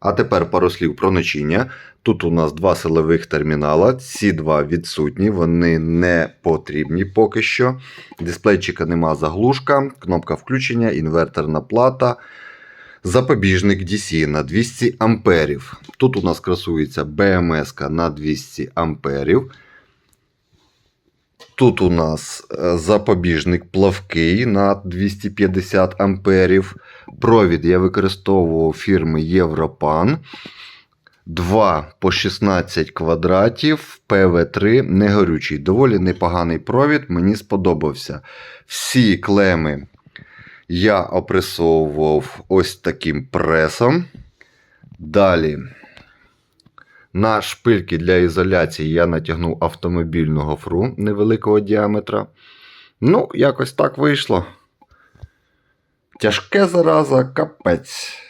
А тепер пару слів про ночіння. Тут у нас два силових термінала. Ці два відсутні, вони не потрібні поки що. Дисплейчика нема заглушка, кнопка включення, інверторна плата. Запобіжник DC на 200 амперів. Тут у нас красується BMS на 200 амперів. Тут у нас е, запобіжник плавкий на 250 амперів. Провід я використовував фірми Європан. 2 по 16 квадратів, ПВ3 негорючий. Доволі непоганий провід, мені сподобався. Всі клеми я опресовував ось таким пресом. Далі. На шпильки для ізоляції я натягнув автомобільну гофру невеликого діаметра. Ну, якось так вийшло. Тяжке зараза, капець.